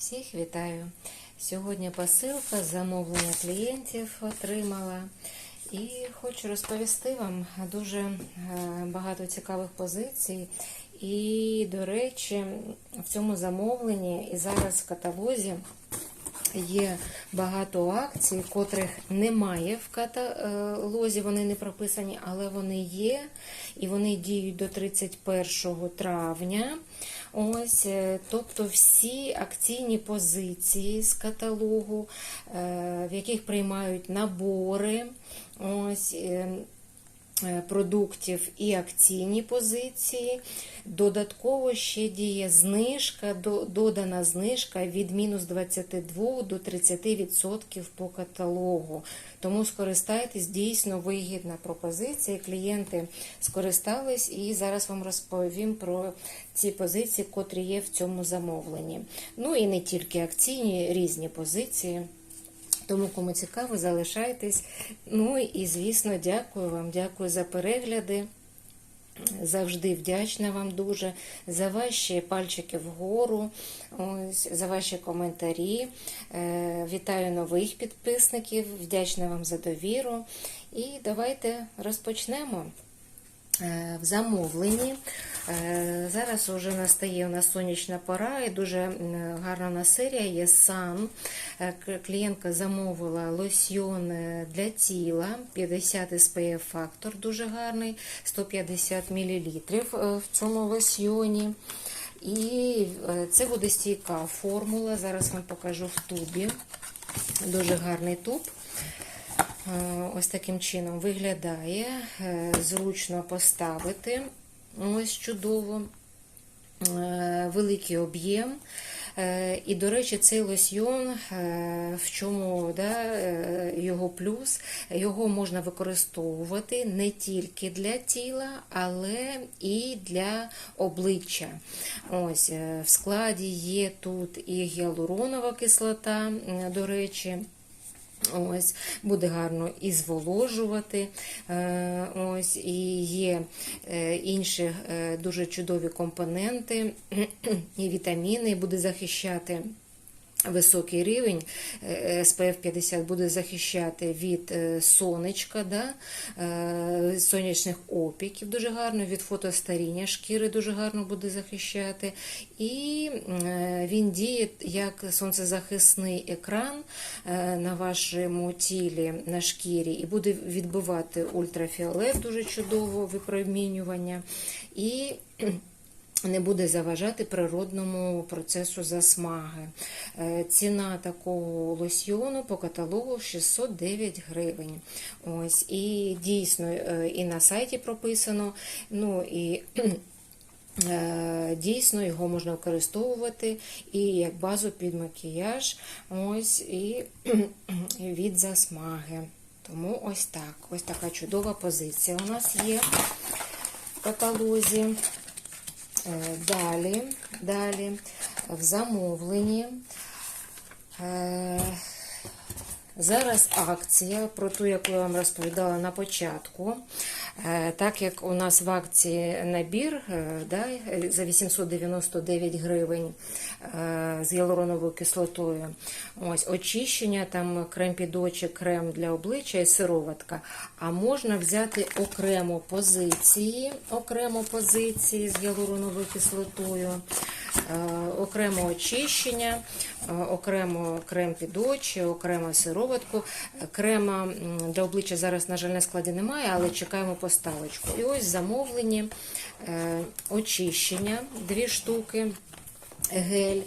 Всіх вітаю! Сьогодні посилка замовлення клієнтів отримала. І хочу розповісти вам дуже е, багато цікавих позицій. І, до речі, в цьому замовленні і зараз в каталозі є багато акцій, котрих немає в каталозі, вони не прописані, але вони є, і вони діють до 31 травня. Ось, е, тобто всі акційні позиції з каталогу, е, в яких приймають набори. Ось, е, Продуктів і акційні позиції. Додатково ще діє знижка, додана знижка від мінус 22 до 30% по каталогу. Тому скористайтесь, дійсно вигідна пропозиція. Клієнти скористались і зараз вам розповім про ці позиції, котрі є в цьому замовленні. Ну і не тільки акційні, різні позиції. Тому, кому цікаво, залишайтесь. Ну і, звісно, дякую вам, дякую за перегляди. Завжди вдячна вам дуже за ваші пальчики вгору, ось, за ваші коментарі. Е, вітаю нових підписників, вдячна вам за довіру. І давайте розпочнемо. Е, В замовленні. Е, Зараз вже настає у нас сонячна пора і дуже гарна у нас серія є сан. Е, Клієнтка замовила лосьйон для тіла, 50 SPF фактор, дуже гарний, 150 мл в цьому лосьйоні. І це водостійка формула. Зараз вам покажу в тубі. Дуже гарний туб. Е, Ось таким чином виглядає. Е, Зручно поставити. Ось чудово. Е, Великий об'єм. І, до речі, цей лосьйон, в чому да, його плюс, його можна використовувати не тільки для тіла, але і для обличчя. Ось В складі є тут і гіалуронова кислота, до речі. Ось, буде гарно і зволожувати. Е, Ось, і є е, інші е, дуже чудові компоненти і вітаміни, буде захищати. Високий рівень е, SPF 50 буде захищати від е, сонечка, да? е, сонячних опіків дуже гарно, від фотостаріння шкіри дуже гарно буде захищати. І е, він діє як сонцезахисний екран е, на вашому тілі, на шкірі, і буде відбивати ультрафіолет дуже чудово випромінювання. І не буде заважати природному процесу засмаги. Е, Ціна такого лосьйону по каталогу 609 гривень. Ось, і дійсно е, і на сайті прописано. Ну і е, Дійсно, його можна використовувати і як базу під макіяж, ось і від засмаги. Тому ось так. Ось така чудова позиція у нас є в каталозі. Е, Далі, далі в замовленні. Е, Зараз акція про ту, яку я вам розповідала на початку. Е, Так як у нас в акції набір е, да, за 899 гривень е, з гіалуроновою кислотою, ось очищення, там крем під очі, крем для обличчя і сироватка. А можна взяти окремо позиції, окремо позиції з гіалуроновою кислотою, окремо очищення, окремо крем під очі, окремо сироватку. Е, Крема для обличчя зараз, на жаль, на складі немає, але чекаємо поставочку. І ось замовлені е, очищення, дві штуки. Гель,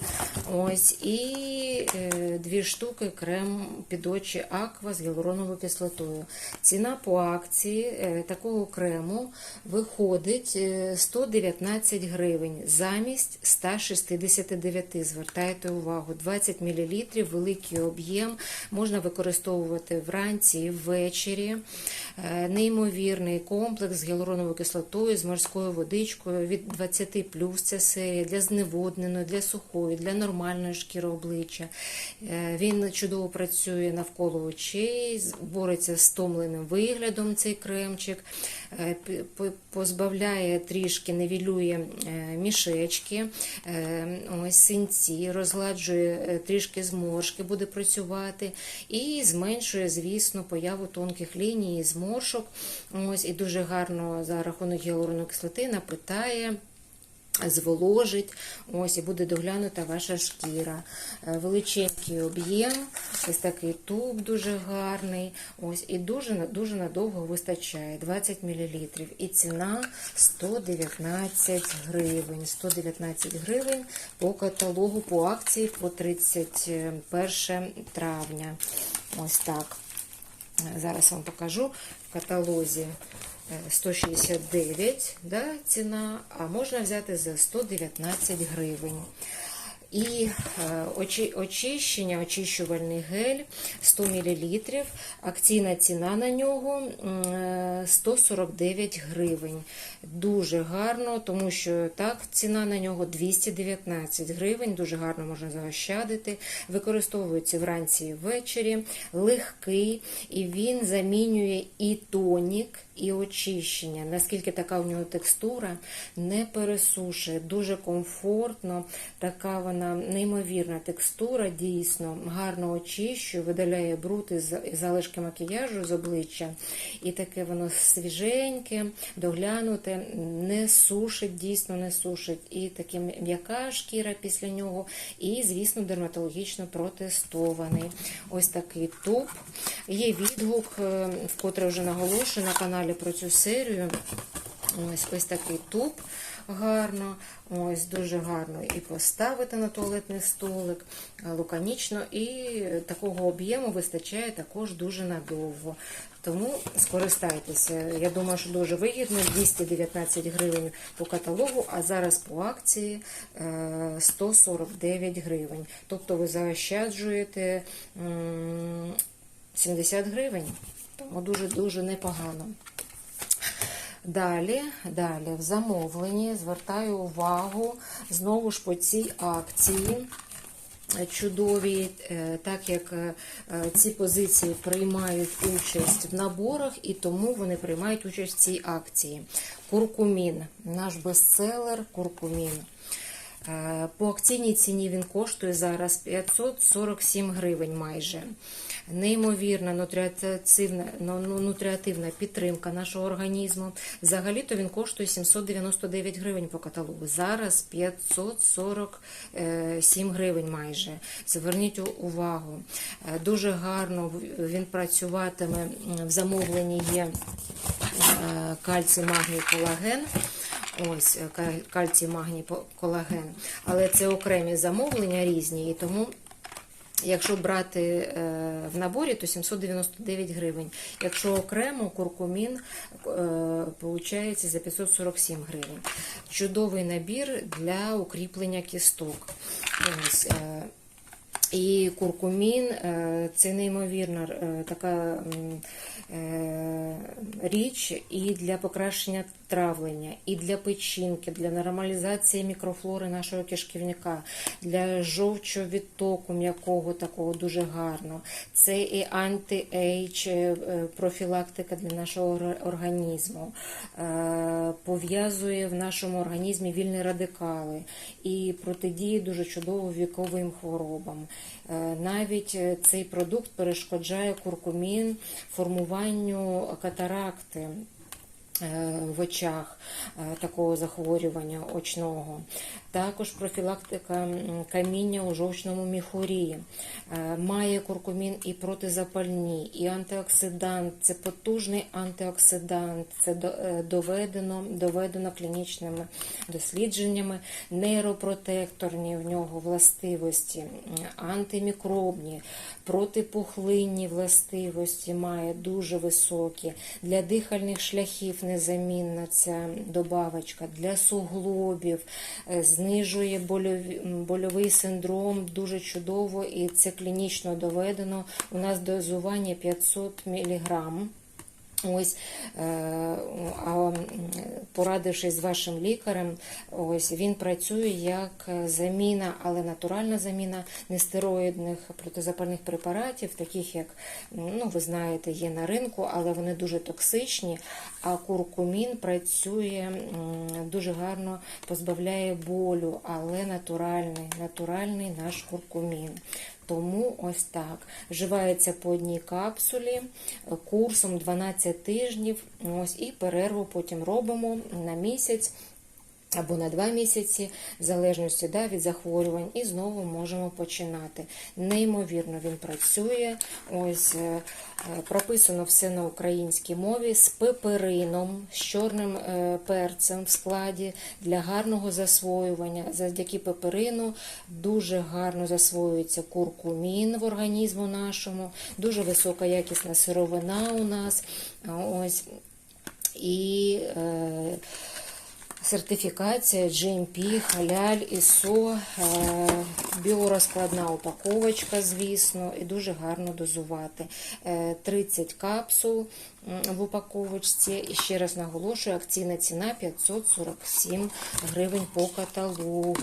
ось і е, дві штуки крем під очі Аква з гіалуроновою кислотою. Ціна по акції е, такого крему виходить е, 119 гривень замість 169. Звертайте увагу, 20 мл, великий об'єм, можна використовувати вранці і ввечері. Е, Неймовірний комплекс з гіалуроновою кислотою, з морською водичкою від 20 плюс. Це серія для зневодненої, для сухої, для нормальної. шкіри обличчя. Е, Він чудово працює навколо очей, бореться з стомленим виглядом цей кремчик, е, позбавляє трішки, невілює е, мішечки, ось синці, розгладжує трішки зморшки, буде працювати і зменшує, звісно, появу тонких ліній зморшок. Ось і дуже гарно за рахунок гіалуроної кислоти напитає. Зволожить, ось і буде доглянута ваша шкіра. Е, Величенький об'єм, ось такий туб дуже гарний. Ось і дуже дуже надовго вистачає 20 мл. І ціна 119 гривень. 119 гривень по каталогу по акції по 31 травня. Ось так. Е, Зараз вам покажу в каталозі. Е, 169 да, ціна, а можна взяти за 119 гривень. І е, очищення, очищувальний гель 100 мл. Акційна ціна на нього е, 149 гривень. Дуже гарно, тому що так, ціна на нього 219 гривень. Дуже гарно можна заощадити. Використовується вранці і ввечері, легкий, і він замінює і тонік, і очищення. Наскільки така у нього текстура, не пересушує, дуже комфортно, така вона неймовірна текстура, дійсно гарно очищує, видаляє бруд і за- і залишки макіяжу з обличчя. І таке воно свіженьке, доглянуте, не сушить, дійсно не сушить. І таке м'яка шкіра після нього, і, звісно, дерматологічно протестований. Ось такий туп. Є відгук, е, вкотре вже наголошую на каналі про цю серію. Ось ось такий туп гарно, ось дуже гарно і поставити на туалетний столик, е, лаконічно, і такого об'єму вистачає також дуже надовго. Тому скористайтеся. Я думаю, що дуже вигідно. 219 гривень по каталогу, а зараз по акції е, 149 гривень. Тобто ви заощаджуєте 70 гривень. Тому дуже-дуже непогано. Далі, далі в замовленні звертаю увагу знову ж по цій акції. Чудові, е, так як е, ці позиції приймають участь в наборах, і тому вони приймають участь в цій акції. Куркумін, наш бестселер Куркумін. Е, По акційній ціні він коштує зараз 547 гривень майже. Неймовірна ну, ну, нутріативна підтримка нашого організму. Взагалі-то він коштує 799 гривень по каталогу. Зараз 547 гривень майже. Зверніть увагу. Е, Дуже гарно він працюватиме. В замовленні є е, кальцій, магній, колаген. Ось е, кальцій, магній, колаген. Але це окремі замовлення різні, і тому. Якщо брати е, в наборі, то 799 гривень. Якщо окремо куркумін, виходить за 547 гривень. Чудовий набір для укріплення кісток. Е, і куркумін е, це неймовірна е, така е, річ і для покращення травлення, і для печінки, для нормалізації мікрофлори нашого кишківника, для жовчовідтоку м'якого такого дуже гарно. Це і анти-ейдж е, профілактика для нашого ор- організму, Е, пов'язує в нашому організмі вільні радикали і протидіє дуже чудово віковим хворобам. Е, Навіть е, цей продукт перешкоджає куркумін формуванню катаракти. Е, В очах е, такого захворювання очного, також профілактика каміння у жовчному міхурі. Е, Має куркумін і протизапальні, і антиоксидант. Це потужний антиоксидант. Це е, доведено, доведено клінічними дослідженнями. Нейропротекторні в нього властивості, антимікробні, протипухлинні властивості має дуже високі. Для дихальних шляхів незамінна ця добавочка, для суглобів, е, знижує больовий синдром дуже чудово, і це клінічно доведено. У нас дозування 500 мг. Ось, е, а порадившись з вашим лікарем, ось він працює як заміна, але натуральна заміна нестероїдних протизапальних препаратів, таких як ну, ви знаєте, є на ринку, але вони дуже токсичні. А куркумін працює дуже гарно, позбавляє болю, але натуральний, натуральний наш куркумін. Тому ось так. Вживається по одній капсулі е, курсом 12 тижнів. Ось і перерву потім робимо на місяць. Або на два місяці, в залежності да, від захворювань, і знову можемо починати. Неймовірно, він працює. Ось е, е, прописано все на українській мові з пеперином, з чорним е, перцем в складі для гарного засвоювання. Завдяки пеперину дуже гарно засвоюється куркумін в організму нашому, дуже висока якісна сировина у нас. Ось і е, сертифікація GMP, халяль, ISO, е, біорозкладна упаковочка, звісно, і дуже гарно дозувати. Е, 30 капсул в упаковочці. І ще раз наголошую, акційна ціна 547 гривень по каталогу.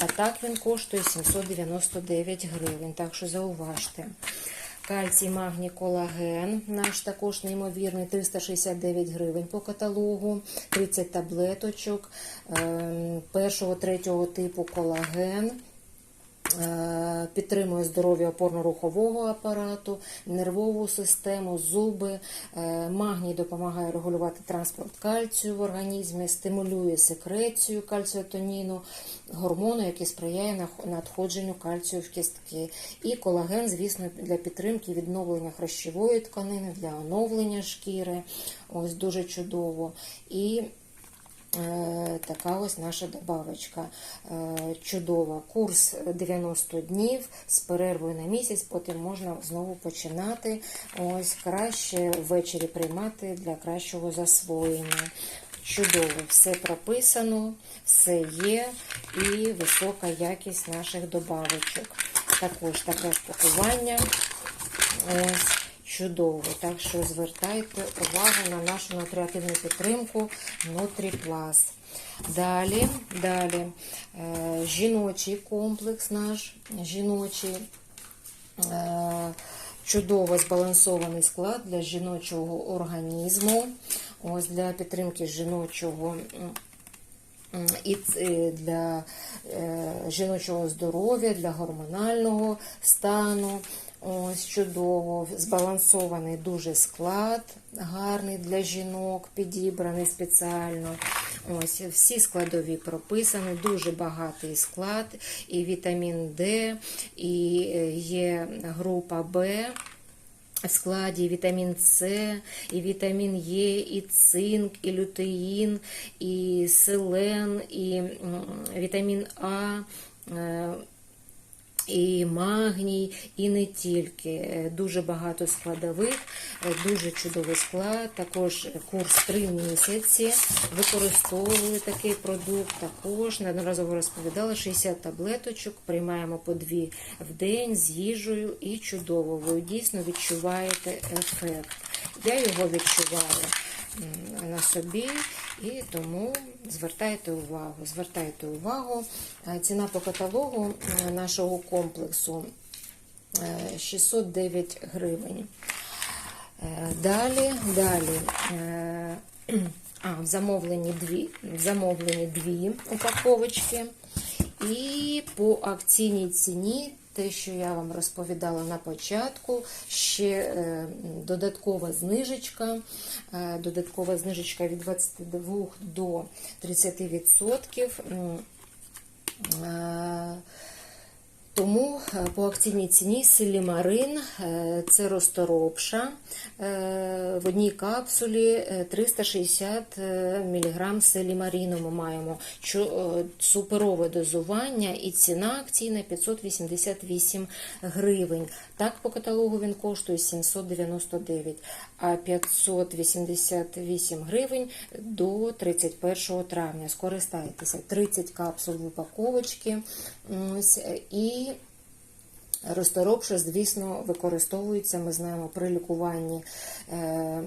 А так він коштує 799 гривень. Так що зауважте. Кальцій, магній, колаген, наш також неймовірний, 369 гривень по каталогу, 30 таблеточок, ем, першого, третього типу колаген. Е, Підтримує здоров'я опорно-рухового апарату, нервову систему, зуби. Е, Магній допомагає регулювати транспорт кальцію в організмі, стимулює секрецію кальціотоніну, гормону, який сприяє надходженню кальцію в кістки. І колаген, звісно, для підтримки відновлення хрящової тканини, для оновлення шкіри. Ось дуже чудово. І Така ось наша добавочка е, чудова. Курс 90 днів з перервою на місяць, потім можна знову починати. Ось краще ввечері приймати для кращого засвоєння. Чудово, все прописано, все є і висока якість наших добавочок. Також таке пакування. Ось. Чудово, так що звертайте увагу на нашу нутріативну підтримку Нутріплас. Далі, далі, е, жіночий комплекс наш, жіночий, е, чудово збалансований склад для жіночого організму, ось для підтримки жіночого і для е, жіночого здоров'я, для гормонального стану. Ось чудово, збалансований дуже склад, гарний для жінок, підібраний спеціально. Ось всі складові прописані, дуже багатий склад, і вітамін Д, і е, є група Б в складі вітамін С, і вітамін Е, і цинк, і лютеїн, і селен, і вітамін А. І магній, і не тільки. Е, Дуже багато складових, е, дуже чудовий склад. Також курс 3 місяці. Використовую такий продукт. Також неодноразово розповідала 60 таблеточок. Приймаємо по 2 в день з їжею і чудово. Ви дійсно відчуваєте ефект. Я його відчуваю на собі, і тому звертайте увагу. Звертайте увагу. Е, Ціна по каталогу е, нашого комплексу е, 609 гривень. Е, Далі, далі. е, А, в замовленні дві, в замовленні дві упаковочки. І по акційній ціні, те, що я вам розповідала на початку, ще е, додаткова знижечка, е, додаткова знижечка від 22 до 30%. Тому е, по акційній ціні силімарин е, це розторопша е, в одній капсулі е, 360 мг селімарину ми маємо суперове дозування і ціна акційна 588 гривень. Так по каталогу він коштує 799, а 588 гривень до 31 травня. Скористайтеся 30 капсул в упаковочці. І Розторопша, звісно, використовується, ми знаємо, при лікуванні е,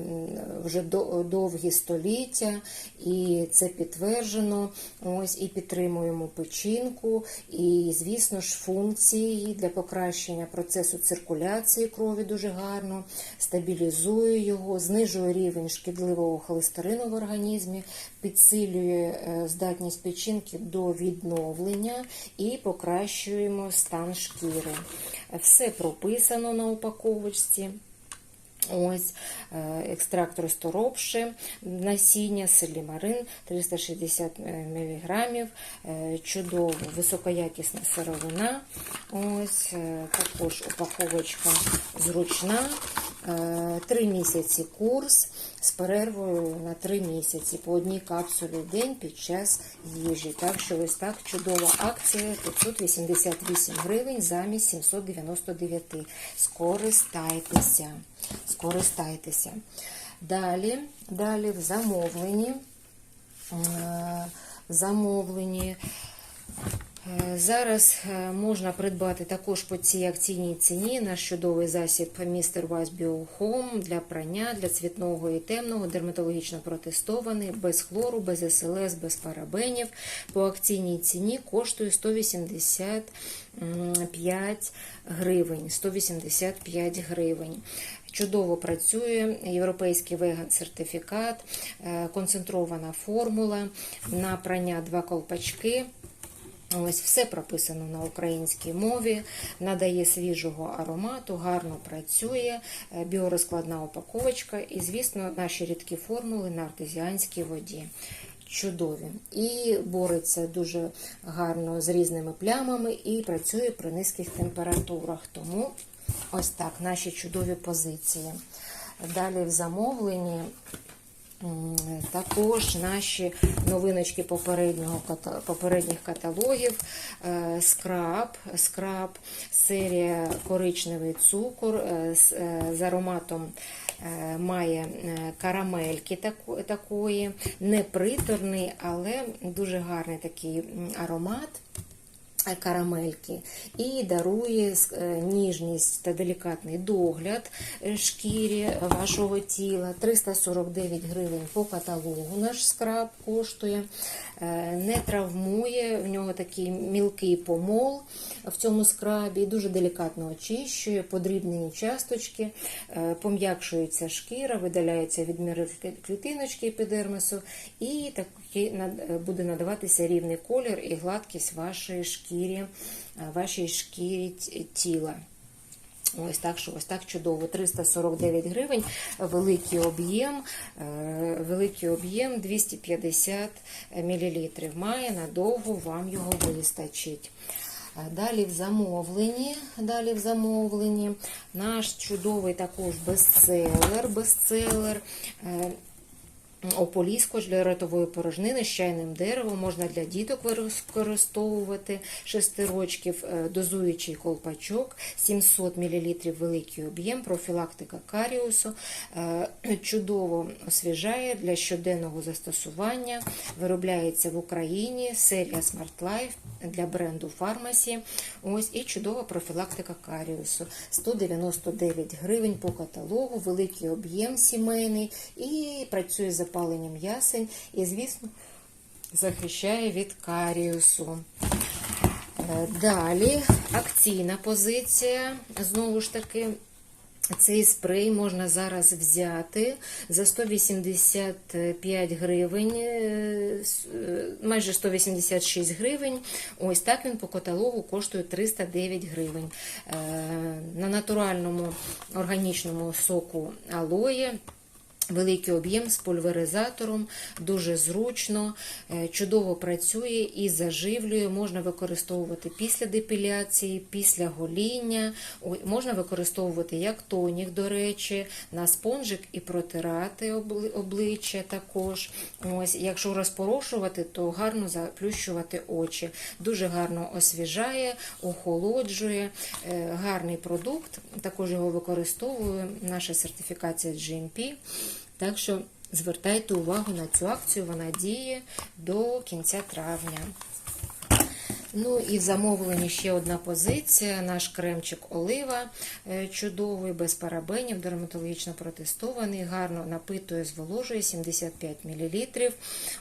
вже до- довгі століття, і це підтверджено. Ось і підтримуємо печінку, і, звісно ж, функції для покращення процесу циркуляції крові дуже гарно, стабілізує його, знижує рівень шкідливого холестерину в організмі, підсилює е, здатність печінки до відновлення і покращуємо стан шкіри. Все прописано на упаковочці. Ось е, екстракт розторопши, насіння, селімарин 360 мг, чудово, високоякісна сировина. Ось е, також упаковочка зручна. Е, Три місяці курс з перервою на три місяці по одній капсулі в день під час їжі. Так що ось так чудова акція 588 гривень замість 799. Скористайтеся. Скористайтеся. Далі, далі в замовленні. е, замовленні. Е, Зараз е, можна придбати також по цій акційній ціні наш чудовий засіб Mr. Wise Bio Home для прання, для цвітного і темного, дерматологічно протестований, без хлору, без СЛС, без парабенів. По акційній ціні коштує 185 гривень. 185 гривень. Чудово працює європейський веган сертифікат, е, концентрована формула на прання два колпачки. Ось все прописано на українській мові, надає свіжого аромату, гарно працює, е, біорозкладна упаковочка і, звісно, наші рідкі формули на артезіанській воді. Чудові. І бореться дуже гарно з різними плямами і працює при низьких температурах. Тому ось так наші чудові позиції. Далі в замовленні Також наші новиночки попереднього попередніх каталогів. Е, Скраб, скраб, серія коричневий цукор е, з е, з ароматом має карамельки такої, не приторний, але дуже гарний такий аромат карамельки і дарує е, ніжність та делікатний догляд е, шкірі вашого тіла. 349 гривень по каталогу наш скраб коштує, Е, не травмує, в нього такий мілкий помол в цьому скрабі, дуже делікатно очищує, подрібнені часточки, е, пом'якшується шкіра, видаляється відміри клітиночки епідермису, і такий над- буде надаватися рівний колір і гладкість вашої шкірі, е, вашій шкірі тіла. Ось так, що ось так чудово. 349 гривень, великий об'єм, е, великий об'єм 250 мл. Має надовго вам його вистачить. Е, Далі в замовленні, далі в замовленні наш чудовий також бестселер, бестселер. Ополіскоч для ротової порожнини з чайним деревом можна для діток використовувати 6 рочків, е, дозуючий колпачок, 700 мл великий об'єм, профілактика каріусу, е, чудово освіжає для щоденного застосування, виробляється в Україні, серія Smart Life для бренду Pharmacy. Ось і чудова профілактика каріусу. 199 гривень по каталогу, великий об'єм сімейний і працює з запаленням ясень і, звісно, захищає від каріусу. Е, Далі акційна позиція. Знову ж таки, цей спрей можна зараз взяти за 185 гривень, е, е, майже 186 гривень. Ось так він по каталогу коштує 309 гривень. На натуральному органічному соку алоє. Великий об'єм з пульверизатором, дуже зручно, е, чудово працює і заживлює. Можна використовувати після депіляції, після гоління. Можна використовувати як тонік, до речі, на спонжик і протирати обличчя також. Ось, якщо розпорошувати, то гарно заплющувати очі. Дуже гарно освіжає, охолоджує. Е, Гарний продукт. Також його використовує наша сертифікація GMP. Так що звертайте увагу на цю акцію, вона діє до кінця травня. Ну і в замовленні ще одна позиція. Наш кремчик олива е, чудовий, без парабенів, дерматологічно протестований, гарно напитує, зволожує 75 мл.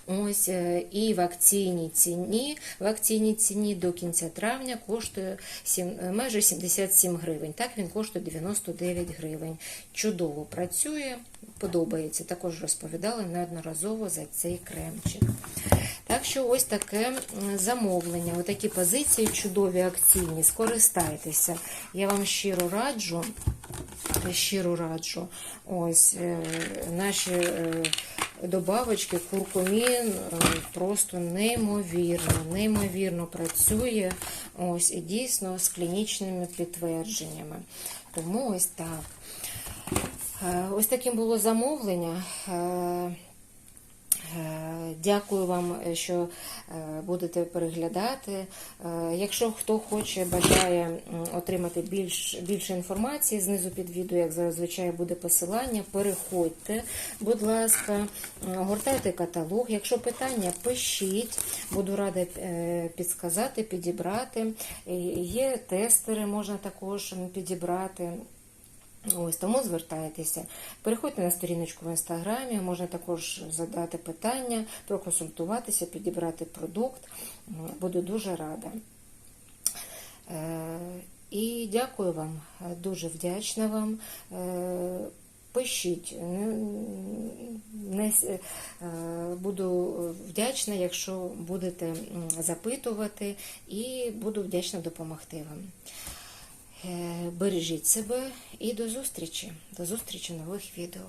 Ось е, і в акційній ціні, в акційній ціні до кінця травня коштує сім- е, майже 77 гривень. Так він коштує 99 гривень. Чудово працює, подобається. Також розповідали неодноразово за цей кремчик. Так що ось таке замовлення, отакі позиції чудові акційні, скористайтеся. Я вам щиро раджу, щиро раджу. Ось е, наші е, добавочки, куркумін е, просто неймовірно, неймовірно працює. Ось і дійсно з клінічними підтвердженнями. Тому ось так. Ось таким було замовлення. Е, Дякую вам, е, що е, будете переглядати. Якщо хто хоче, бажає отримати більш, більше інформації, знизу під відео, як зазвичай буде посилання, переходьте, будь ласка, гортайте каталог. Якщо питання, пишіть, буду рада підсказати, підібрати. Є тестери, можна також підібрати. Ось тому звертайтеся. Переходьте на сторіночку в інстаграмі, можна також задати питання, проконсультуватися, підібрати продукт. Буду дуже рада. Е, І дякую вам, дуже вдячна вам. Е, Пишіть, е, буду вдячна, якщо будете запитувати, і буду вдячна допомогти вам. Е, Бережіть себе і до зустрічі. До зустрічі нових відео.